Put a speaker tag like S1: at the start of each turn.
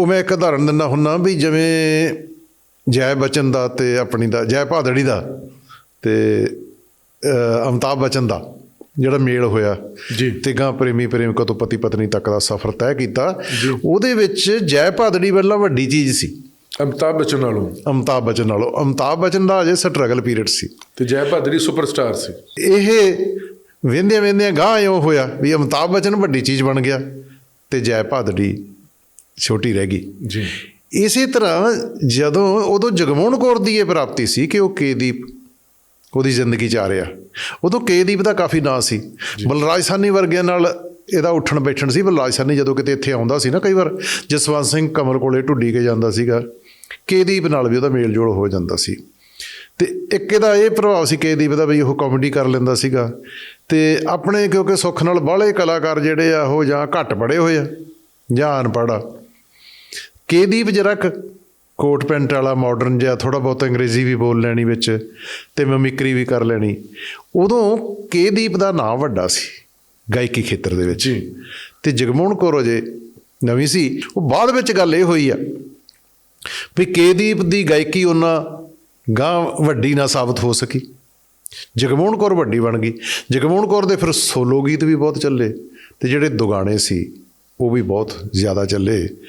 S1: ਉਹ ਮੈਂ ਇੱਕ ਉਦਾਹਰਨ ਦਿੰਦਾ ਹੁੰਨਾ ਵੀ ਜਿਵੇਂ ਜੈ ਬਚਨ ਦਾ ਤੇ ਆਪਣੀ ਦਾ ਜੈ ਭਾਦੜੀ ਦਾ ਤੇ ਅਹ, ਅਮਿਤਾਭ ਬਚਨ ਦਾ ਜਿਹੜਾ ਮੇਲ ਹੋਇਆ।
S2: ਜੀ।
S1: ਤਿਗਾ ਪ੍ਰੇਮੀ ਪ੍ਰੇਮਿਕਾ ਤੋਂ ਪਤੀ ਪਤਨੀ ਤੱਕ ਦਾ ਸਫ਼ਰ ਤੈਅ ਕੀਤਾ। ਉਹਦੇ ਵਿੱਚ ਜੈ ਭਾਦੜੀ ਵੱਲੋਂ ਵੱਡੀ ਚੀਜ਼ ਸੀ।
S2: ਅਮਿਤਾਭ ਬੱਚਨ ਨਾਲੋਂ।
S1: ਅਮਿਤਾਭ ਬਚਨ ਨਾਲੋਂ। ਅਮਿਤਾਭ ਬਚਨ ਦਾ ਅਜੇ ਸਟਰਗਲ ਪੀਰੀਅਡ ਸੀ।
S2: ਤੇ ਜੈ ਭਾਦਰੀ ਸੁਪਰਸਟਾਰ ਸੀ।
S1: ਇਹ ਵੇਂਦਿਆਂ ਵੇਂਦਿਆਂ ਗਾਂ ਹੋਇਆ ਵੀ ਅਮਿਤਾਭ ਬਚਨ ਵੱਡੀ ਚੀਜ਼ ਬਣ ਗਿਆ ਤੇ ਜੈ ਭਾਦੜੀ ਛੋਟੀ ਰਹਿ ਗਈ।
S2: ਜੀ।
S1: ਇਸੇ ਤਰ੍ਹਾਂ ਜਦੋਂ ਉਦੋਂ ਜਗਮੋਹਨ ਕੌਰ ਦੀ ਇਹ ਪ੍ਰਾਪਤੀ ਸੀ ਕਿ ਉਹ ਕੇਦੀਪ ਉਹਦੀ ਜ਼ਿੰਦਗੀ ਚ ਆ ਰਿਹਾ। ਉਦੋਂ ਕੇਦੀਪ ਦਾ ਕਾਫੀ ਨਾਂ ਸੀ। ਬਲਰਾਜ ਸਾਨੀ ਵਰਗਿਆਂ ਨਾਲ ਇਹਦਾ ਉੱਠਣ ਬੈਠਣ ਸੀ। ਬਲਰਾਜ ਸਾਨੀ ਜਦੋਂ ਕਿਤੇ ਇੱਥੇ ਆਉਂਦਾ ਸੀ ਨਾ ਕਈ ਵਾਰ ਜਸਵੰਤ ਸਿੰਘ ਕਮਲ ਕੋਲੇ ਢੁੱਡੀ ਕੇ ਜਾਂਦਾ ਸੀਗਾ ਕੇਦੀਪ ਨਾਲ ਵੀ ਉਹਦਾ ਮੇਲ ਜੋਲ ਹੋ ਜਾਂਦਾ ਸੀ। ਤੇ ਇੱਕ ਇਹਦਾ ਇਹ ਪ੍ਰਭਾਵ ਸੀ ਕੇਦੀਪ ਦਾ ਵੀ ਉਹ ਕਾਮੇਡੀ ਕਰ ਲੈਂਦਾ ਸੀਗਾ। ਤੇ ਆਪਣੇ ਕਿਉਂਕਿ ਸੁੱਖ ਨਾਲ ਬਾਹਲੇ ਕਲਾਕਾਰ ਜਿਹੜੇ ਆ ਉਹ ਜਾਂ ਘੱਟ ਪੜ੍ਹੇ ਹੋਏ ਆ ਜਾਂ ਅਨਪੜ੍ਹ ਆ। ਕੇਦੀਪ ਜਰਾ ਕੁ ਕੋਟ ਪੈਂਟ ਵਾਲਾ ਮਾਡਰਨ ਜਿਹਾ ਥੋੜਾ ਬਹੁਤ ਅੰਗਰੇਜ਼ੀ ਵੀ ਬੋਲ ਲੈਣੀ ਵਿੱਚ ਤੇ ਮਮਿਕਰੀ ਵੀ ਕਰ ਲੈਣੀ। ਉਦੋਂ ਕੇਦੀਪ ਦਾ ਨਾਮ ਵੱਡਾ ਸੀ ਗਾਇਕੀ ਖੇਤਰ ਦੇ ਵਿੱਚ।
S2: ਜੀ।
S1: ਤੇ ਜਗਮੋਹਨ ਕੌਰ ਅਜੇ ਨਵੀਂ ਸੀ। ਉਹ ਬਾਅਦ ਵਿੱਚ ਗੱਲ ਇਹ ਹੋਈ ਆ ਵੀ ਕੇਦੀਪ ਦੀ ਗਾਇਕੀ ਉਹਨਾਂ ਗਾਂ ਵੱਡੀ ਨਾ ਸਾਬਤ ਹੋ ਸਕੀ। ਜਗਮੋਹਨ ਕੌਰ ਵੱਡੀ ਬਣ ਗਈ। ਜਗਮੋਹਨ ਕੌਰ ਦੇ ਫਿਰ ਸੋਲੋ ਗੀਤ ਵੀ ਬਹੁਤ ਚੱਲੇ ਤੇ ਜਿਹੜੇ ਦੁਗਾਣੇ ਸੀ ਉਹ ਵੀ ਬਹੁਤ ਜ਼ਿਆਦਾ ਚੱਲੇ।